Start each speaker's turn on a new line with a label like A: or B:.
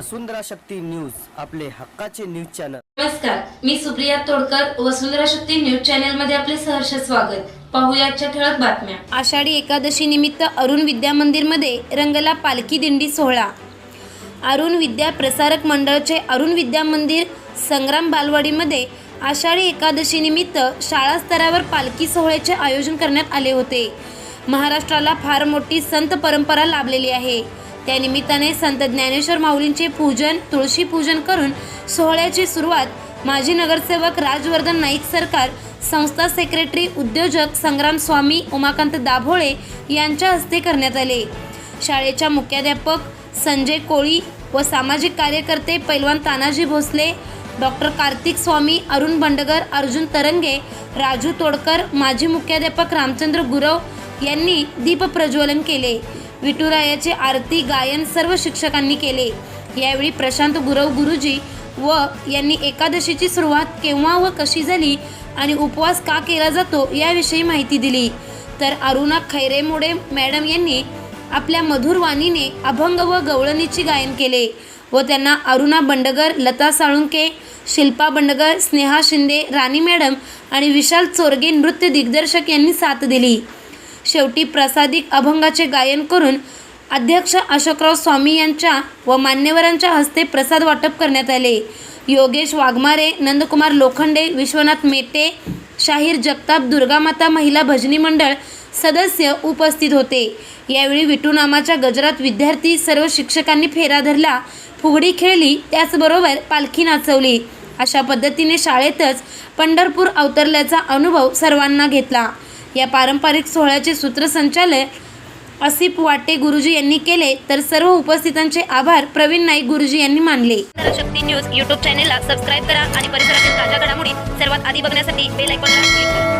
A: वसुंधरा Shakti news आपले हक्काचे news channel.
B: नमस्कार मी सुप्रिया तोडकर वसुंधरा शक्ती न्यूज चॅनलमध्ये आपले सहर्ष स्वागत. पाहूया आजच्या ठळक बातम्या. आषाढी एकादशी निमित्त अरुण विद्या मंदिरमध्ये रंगला पालखी दिंडी सोहळा. अरुण विद्या प्रसारक मंडळाचे अरुण विद्या मंदिर संग्राम बालवाडीमध्ये आषाढी एकादशी निमित्त शाळा स्तरावर पालखी सोहळ्याचे आयोजन करण्यात आले होते. महाराष्ट्राला फार मोठी संत परंपरा लाभलेली आहे. त्यानिमित्ताने संत ज्ञानेश्वर माऊलींचे पूजन तुळशी पूजन करून सोहळ्याची सुरुवात माजी नगरसेवक राजवर्धन नाईक सरकार संस्था सेक्रेटरी उद्योजक संग्राम स्वामी उमाकांत दाभोळे यांच्या हस्ते करण्यात आले. शाळेच्या मुख्याध्यापक संजय कोळी व सामाजिक कार्यकर्ते पैलवान तानाजी भोसले डॉक्टर कार्तिक स्वामी अरुण बंडगर अर्जुन तरंगे राजू तोडकर माजी मुख्याध्यापक रामचंद्र गुरव यांनी दीपप्रज्वलन केले. विठुरायाचे आरती गायन सर्व शिक्षकांनी केले. यावेळी प्रशांत गुरव गुरुजी व यांनी एकादशीची सुरुवात केव्हा व कशी झाली आणि उपवास का केला जातो याविषयी माहिती दिली. तर अरुणा खैरेमोडे मॅडम यांनी आपल्या मधुर वाणीने अभंग व गवळणीची गायन केले व त्यांना अरुणा बंडगर लता साळुंके शिल्पा बंडगर स्नेहा शिंदे राणी मॅडम आणि विशाल चोरगे नृत्य दिग्दर्शक यांनी साथ दिली. शेवटी प्रसादिक अभंगाचे गायन करून अध्यक्ष अशोकराव स्वामी यांच्या व मान्यवरांच्या हस्ते प्रसाद वाटप करण्यात आले. योगेश वाघमारे नंदकुमार लोखंडे विश्वनाथ मेटे शाहीर जगताप दुर्गामाता महिला भजनी मंडळ सदस्य उपस्थित होते. यावेळी विटू नामाच्या गजरात विद्यार्थी सर्व शिक्षकांनी फेरा धरला. फुगडी खेळली त्याचबरोबर पालखी नाचवली. अशा पद्धतीने शाळेतच पंढरपूर अवतरल्याचा अनुभव सर्वांना घेतला. या पारंपरिक सोहळ्याचे सूत्रसंचालय असिप वाटे गुरुजी यांनी केले तर सर्व उपस्थितांचे आभार प्रवीण नाईक गुरुजी यांनी मानले.
C: शक्ती न्यूज यूट्यूब चॅनेलला सबस्क्राईब करा आणि परिसरातील ताज्या घडामोडी सर्वात आधी बघण्यासाठी बेल आयकॉनला क्लिक करा.